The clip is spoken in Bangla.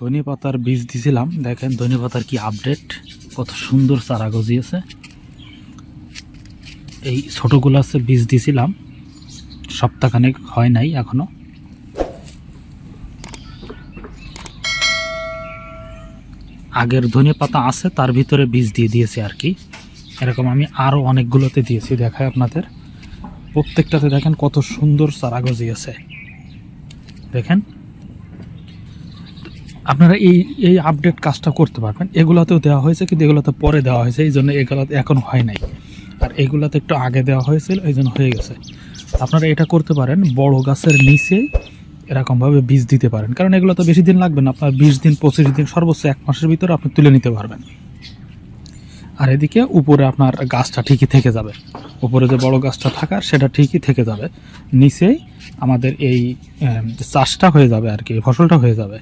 ধনে পাতার বীজ দিছিলাম। দেখেন ধনে পাতার কি আপডেট কত সুন্দর চারা গজিয়েছে। এই ছোট গোলাসে বীজ দিছিলাম। সপ্তাহখানেক হয় নাই এখনও। আগের ধনে পাতা আছে, তার ভিতরে বীজ দিয়ে দিয়েছি আর কি। এরকম আমি আরও অনেকগুলোতে দিয়েছি, দেখায় আপনাদের। প্রত্যেকটাতে দেখেন কত সুন্দর চারা গজিয়েছে। দেখেন। আপনারা এই এই আপডেট কাজটা করতে পারবেন। এগুলোতেও দেওয়া হয়েছে, কিন্তু এগুলোতে পরে দেওয়া হয়েছে, এই জন্য এগুলোতে এখন হয় নাই। আর এগুলোতে একটু আগে দেওয়া হয়েছিল, এই জন্য হয়ে গেছে। আপনারা এটা করতে পারেন, বড় গাছের নিচে এরকমভাবে বীজ দিতে পারেন। কারণ এগুলো তো বেশি দিন লাগবে না, আপনার বিশ দিন, পঁচিশ দিন, সর্বোচ্চ এক মাসের ভিতরে আপনি তুলে নিতে পারবেন। আর এদিকে উপরে আপনার গাছটা ঠিকই থেকে যাবে। উপরে যে বড় গাছটা থাকার, সেটা ঠিকই থেকে যাবে। নিচেই আমাদের এই চাষটা হয়ে যাবে আর কি, ফসলটা হয়ে যাবে।